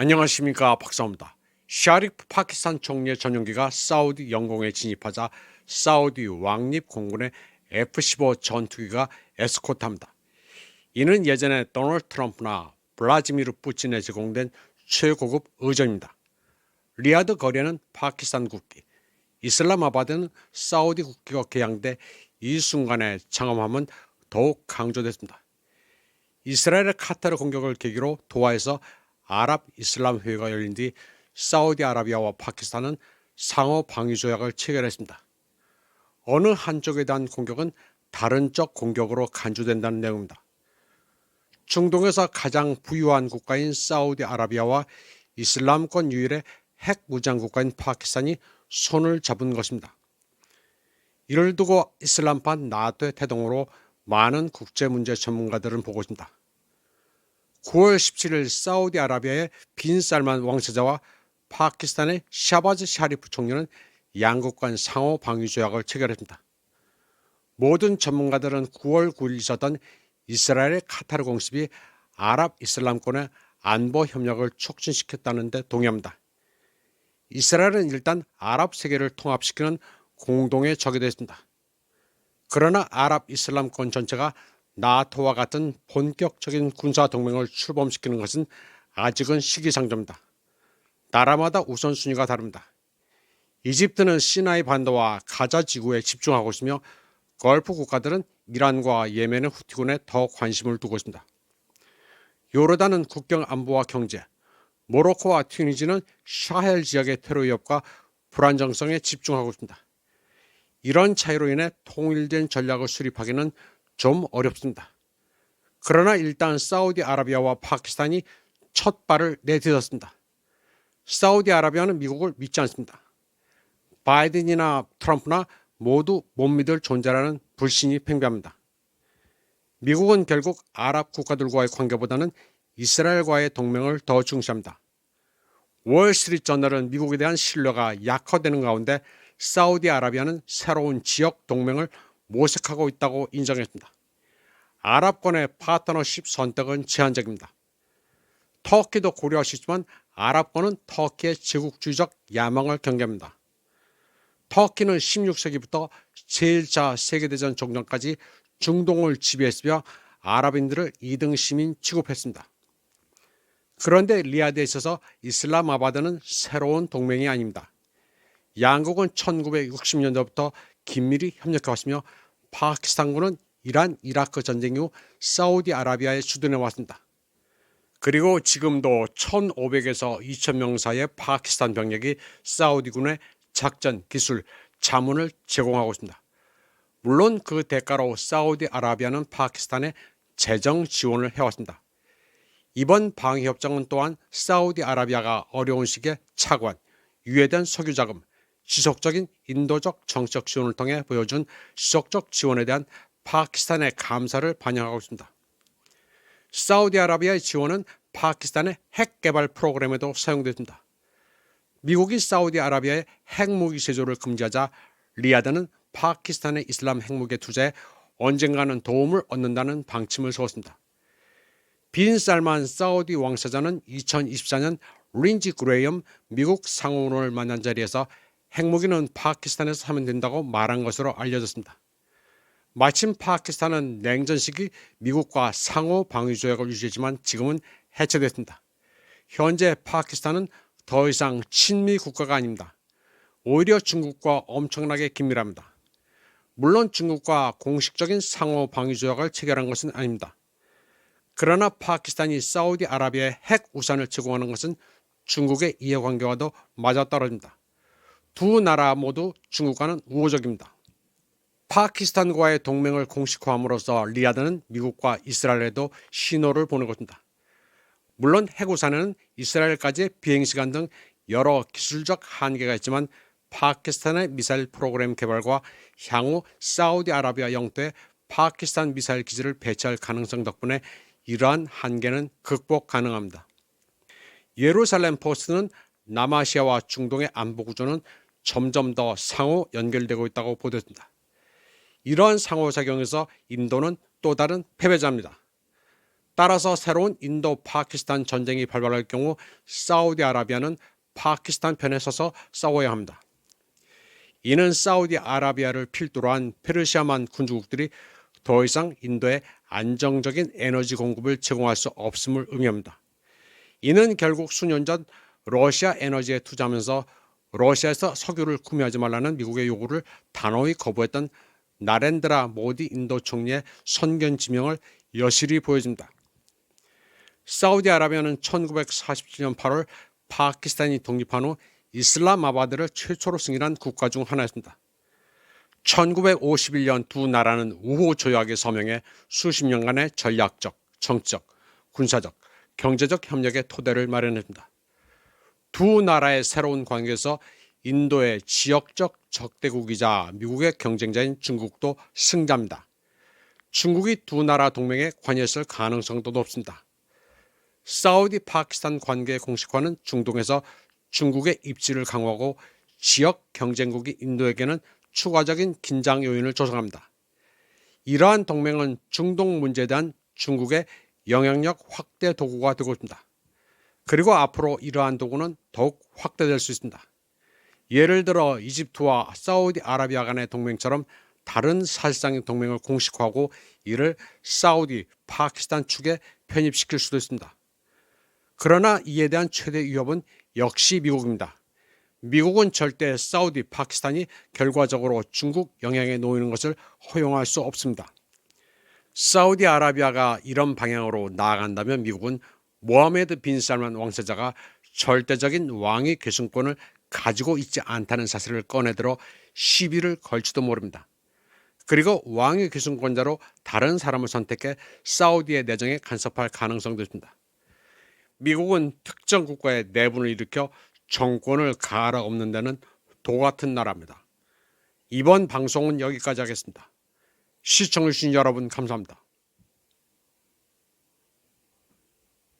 안녕하십니까 박사입니다. 샤리프 파키스탄 총리의 전용기가 사우디 영공에 진입하자 사우디 왕립 공군의 F-15 전투기가 에스코트합니다. 이는 예전에 도널드 트럼프나 블라지미르 푸틴에 제공된 최고급 의전입니다. 리아드 거리에는 파키스탄 국기, 이슬람아바드는 사우디 국기가 개양돼 이 순간의 장엄함은 더욱 강조됐습니다. 이스라엘의 카타르 공격을 계기로 도하에서 아랍 이슬람 회의가 열린 뒤 사우디아라비아와 파키스탄은 상호 방위 조약을 체결했습니다. 어느 한쪽에 대한 공격은 다른 쪽 공격으로 간주된다는 내용입니다. 중동에서 가장 부유한 국가인 사우디아라비아와 이슬람권 유일의 핵 무장 국가인 파키스탄이 손을 잡은 것입니다. 이를 두고 이슬람판 나토의 태동으로 많은 국제 문제 전문가들은 보고 있습니다. 9월 17일 사우디아라비아의 빈 살만 왕세자와 파키스탄의 샤바즈 샤리프 총리는 양국 간 상호 방위 조약을 체결했습니다. 모든 전문가들은 9월 9일 있었던 이스라엘의 카타르 공습이 아랍 이슬람권의 안보 협력을 촉진시켰다는 데 동의합니다. 이스라엘은 일단 아랍 세계를 통합시키는 공동의 적이 됐습니다. 그러나 아랍 이슬람권 전체가 나토와 같은 본격적인 군사 동맹을 출범시키는 것은 아직은 시기상조입니다. 나라마다 우선순위가 다릅니다. 이집트는 시나이 반도와 가자 지구에 집중하고 있으며 걸프 국가들은 이란과 예멘의 후티군에 더 관심을 두고 있습니다. 요르단은 국경 안보와 경제, 모로코와 튀니지는 샤헬 지역의 테러 위협과 불안정성에 집중하고 있습니다. 이런 차이로 인해 통일된 전략을 수립하기는 좀 어렵습니다. 그러나 일단 사우디아라비아와 파키스탄이 첫 발을 내딛었습니다. 사우디아라비아는 미국을 믿지 않습니다. 바이든이나 트럼프나 모두 못 믿을 존재라는 불신이 팽배합니다. 미국은 결국 아랍 국가들과의 관계보다는 이스라엘과의 동맹을 더 중시합니다. 월스트리트 저널은 미국에 대한 신뢰가 약화되는 가운데 사우디아라비아는 새로운 지역 동맹을 모색하고 있다고 인정했습니다. 아랍권의 파트너십 선택은 제한적입니다. 터키도 고려할 수 있지만 아랍권은 터키의 제국주의적 야망을 경계합니다. 터키는 16세기부터 제1차 세계대전 종전까지 중동을 지배했으며 아랍인들을 2등 시민 취급했습니다. 그런데 리아드에 있어서 이슬람 아바드는 새로운 동맹이 아닙니다. 양국은 1960년대부터 긴밀히 협력해왔으며 파키스탄군은 이란 이라크 전쟁 이후 사우디아라비아에 주둔해 왔습니다. 그리고 지금도 1,500에서 2,000명 사이의 파키스탄 병력이 사우디군의 작전, 기술, 자문을 제공하고 있습니다. 물론 그 대가로 사우디아라비아는 파키스탄에 재정 지원을 해왔습니다. 이번 방위협정은 또한 사우디아라비아가 어려운 시기에 차관, 유예된 석유 자금, 지속적인 인도적 정책 지원을 통해 보여준 지속적 지원에 대한 파키스탄의 감사를 반영하고 있습니다. 사우디아라비아의 지원은 파키스탄의 핵 개발 프로그램에도 사용됐습니다. 미국이 사우디아라비아의 핵무기 제조를 금지하자 리야드는 파키스탄의 이슬람 핵무기 투자에 언젠가는 도움을 얻는다는 방침을 세웠습니다. 빈 살만 사우디 왕세자는 2024년 린지 그레이엄 미국 상원을 만난 자리에서 핵무기는 파키스탄에서 사면 된다고 말한 것으로 알려졌습니다. 마침 파키스탄은 냉전 시기 미국과 상호 방위 조약을 유지했지만 지금은 해체됐습니다. 현재 파키스탄은 더 이상 친미 국가가 아닙니다. 오히려 중국과 엄청나게 긴밀합니다. 물론 중국과 공식적인 상호 방위 조약을 체결한 것은 아닙니다. 그러나 파키스탄이 사우디아라비아의 핵 우산을 제공하는 것은 중국의 이해관계와도 맞아떨어집니다. 두 나라 모두 중국과는 우호적입니다. 파키스탄과의 동맹을 공식화함으로써 리야드는 미국과 이스라엘에도 신호를 보내고 있습니다. 물론 해구산에는 이스라엘까지의 비행시간 등 여러 기술적 한계가 있지만 파키스탄의 미사일 프로그램 개발과 향후 사우디아라비아 영토에 파키스탄 미사일 기지를 배치할 가능성 덕분에 이러한 한계는 극복 가능합니다. 예루살렘 포스트는 남아시아와 중동의 안보 구조는 점점 더 상호 연결되고 있다고 보도했습니다. 이러한 상호작용에서 인도는 또 다른 패배자입니다. 따라서 새로운 인도 파키스탄 전쟁이 발발할 경우 사우디아라비아는 파키스탄 편에 서서 싸워야 합니다. 이는 사우디아라비아를 필두로 한 페르시아만 군주국들이 더 이상 인도에 안정적인 에너지 공급을 제공할 수 없음을 의미합니다. 이는 결국 수년 전 러시아 에너지에 투자하면서 러시아에서 석유를 구매하지 말라는 미국의 요구를 단호히 거부했던 나렌드라 모디 인도 총리의 선견 지명을 여실히 보여줍니다. 사우디아라비아는 1947년 8월 파키스탄이 독립한 후 이슬람마바드를 최초로 승인한 국가 중 하나였습니다. 1951년 두 나라는 우호 조약에 서명해 수십 년간의 전략적, 정치적, 군사적, 경제적 협력의 토대를 마련했습니다. 두 나라의 새로운 관계에서 인도의 지역적 적대국이자 미국의 경쟁자인 중국도 승자입니다. 중국이 두 나라 동맹에 관여했을 가능성도 높습니다. 사우디 파키스탄 관계 공식화는 중동에서 중국의 입지를 강화하고 지역 경쟁국이 인도에게는 추가적인 긴장 요인을 조성합니다. 이러한 동맹은 중동 문제에 대한 중국의 영향력 확대 도구가 되고 있습니다. 그리고 앞으로 이러한 도구는 더욱 확대될 수 있습니다. 예를 들어 이집트와 사우디아라비아 간의 동맹처럼 다른 사실상의 동맹을 공식화하고 이를 사우디, 파키스탄 측에 편입시킬 수도 있습니다. 그러나 이에 대한 최대 위협은 역시 미국입니다. 미국은 절대 사우디, 파키스탄이 결과적으로 중국 영향에 놓이는 것을 허용할 수 없습니다. 사우디아라비아가 이런 방향으로 나아간다면 미국은 모하메드 빈 살만 왕세자가 절대적인 왕위 계승권을 가지고 있지 않다는 사실을 꺼내들어 시비를 걸지도 모릅니다. 그리고 왕위 계승권자로 다른 사람을 선택해 사우디의 내정에 간섭할 가능성도 있습니다. 미국은 특정 국가의 내분을 일으켜 정권을 갈아엎는 데는 도 같은 나라입니다. 이번 방송은 여기까지 하겠습니다. 시청해주신 여러분 감사합니다.